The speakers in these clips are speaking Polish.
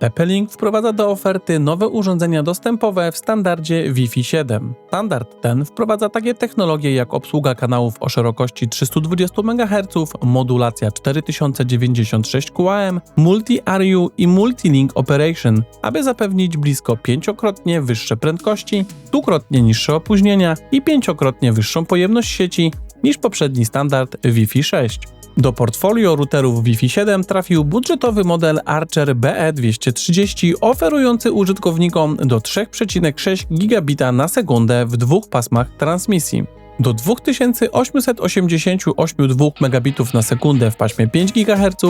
TP-Link wprowadza do oferty nowe urządzenia dostępowe w standardzie Wi-Fi 7. Standard ten wprowadza takie technologie jak obsługa kanałów o szerokości 320 MHz, modulacja 4096 QAM, Multi-RU i Multi-Link Operation, aby zapewnić blisko pięciokrotnie wyższe prędkości, dwukrotnie niższe opóźnienia i pięciokrotnie wyższą pojemność sieci niż poprzedni standard Wi-Fi 6. Do portfolio routerów Wi-Fi 7 trafił budżetowy model Archer BE230 oferujący użytkownikom do 3,6 gigabita na sekundę w dwóch pasmach transmisji. Do 2888,2 megabitów na sekundę w paśmie 5 GHz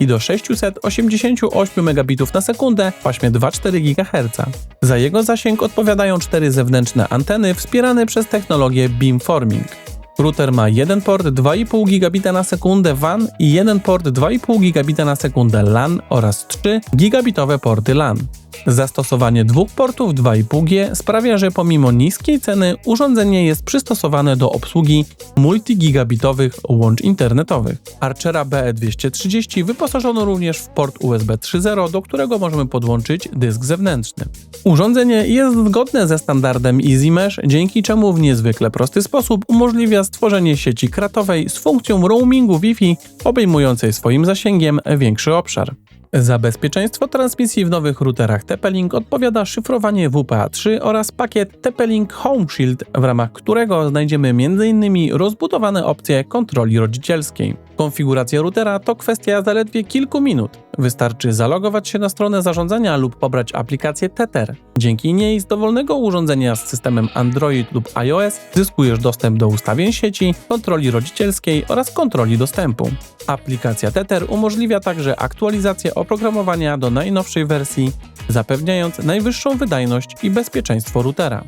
i do 688 megabitów na sekundę w paśmie 2,4 GHz. Za jego zasięg odpowiadają cztery zewnętrzne anteny wspierane przez technologię beamforming. Router ma jeden port 2,5 gigabita na sekundę WAN i jeden port 2,5 gigabita na sekundę LAN oraz trzy gigabitowe porty LAN. Zastosowanie dwóch portów 2,5G sprawia, że pomimo niskiej ceny urządzenie jest przystosowane do obsługi multigigabitowych łącz internetowych. Archera BE230 wyposażono również w port USB 3.0, do którego możemy podłączyć dysk zewnętrzny. Urządzenie jest zgodne ze standardem EasyMesh, dzięki czemu w niezwykle prosty sposób umożliwia stworzenie sieci kratowej z funkcją roamingu Wi-Fi obejmującej swoim zasięgiem większy obszar. Za bezpieczeństwo transmisji w nowych routerach TP-Link odpowiada szyfrowanie WPA3 oraz pakiet TP-Link Home Shield, w ramach którego znajdziemy m.in. rozbudowane opcje kontroli rodzicielskiej. Konfiguracja routera to kwestia zaledwie kilku minut. Wystarczy zalogować się na stronę zarządzania lub pobrać aplikację Tether. Dzięki niej z dowolnego urządzenia z systemem Android lub iOS zyskujesz dostęp do ustawień sieci, kontroli rodzicielskiej oraz kontroli dostępu. Aplikacja Tether umożliwia także aktualizację oprogramowania do najnowszej wersji, zapewniając najwyższą wydajność i bezpieczeństwo routera.